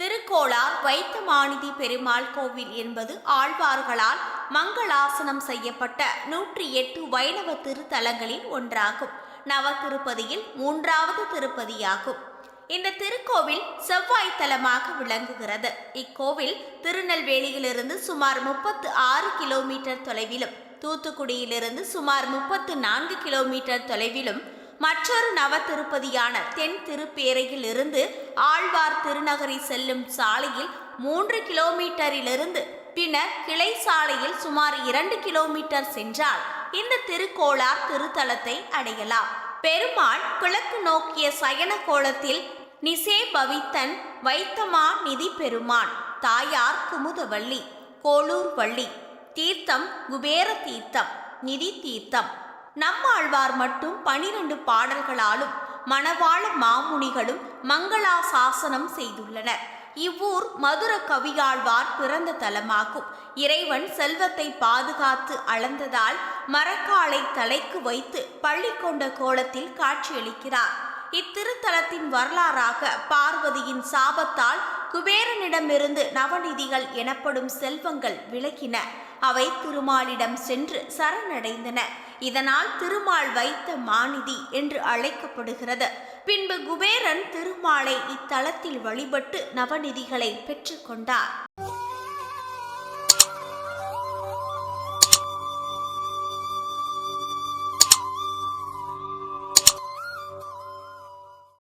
திருக்கோளார் வைத்த மாநிதி பெருமாள் கோவில் என்பது ஆழ்வார்களால் மங்களாசனம் செய்யப்பட்ட நூற்றி எட்டு வைணவ திருத்தலங்களில் ஒன்றாகும். நவ திருப்பதியில் மூன்றாவது திருப்பதியாகும். இந்த திருக்கோவில் செவ்வாய் தலமாக விளங்குகிறது. இக்கோவில் திருநெல்வேலியிலிருந்து சுமார் முப்பத்து ஆறு கிலோமீட்டர் தொலைவிலும் தூத்துக்குடியிலிருந்து சுமார் முப்பத்து நான்கு கிலோமீட்டர் தொலைவிலும் மற்றொரு நவ திருப்பதியான தென் திருப்பேரையிலிருந்து ஆழ்வார் திருநகரி செல்லும் சாலையில் மூன்று கிலோமீட்டரிலிருந்து பின்னர் கிளை சாலையில் சுமார் இரண்டு கிலோமீட்டர் சென்றால் இந்த திருக்கோளார் திருத்தலத்தை அடையலாம். பெருமாள் கிழக்கு நோக்கிய சயன கோலத்தில் நிசே பவித்தன் வைத்தமா நிதி பெருமான் தாயார் குமுதவள்ளி கோளூர் வள்ளி தீர்த்தம் குபேர தீர்த்தம் நிதி தீர்த்தம் நம்மாழ்வார் மட்டும் பனிரெண்டு பாடல்களாலும் மணவாள மாமுனிகளும் மங்களா சாசனம் செய்துள்ளனர். இவ்வூர் மதுர கவியாழ்வார் பிறந்த தலமாகும். இறைவன் செல்வத்தை பாதுகாத்து அளந்ததால் மரக்காலை தலைக்கு வைத்து பள்ளி கொண்ட கோலத்தில் காட்சியளிக்கிறார். இத்திருத்தலத்தின் வரலாறாக பார்வதியின் சாபத்தால் குபேரனிடமிருந்து நவநிதிகள் எனப்படும் செல்வங்கள் விலகின. அவை திருமாலிடம் சென்று சரணடைந்தன. இதனால் திருமால் வைத்த மாநிதி என்று அழைக்கப்படுகிறது. பின்பு குபேரன் திருமாலை இத்தலத்தில் வழிபட்டு நவநிதிகளை பெற்றுக்கொண்டார்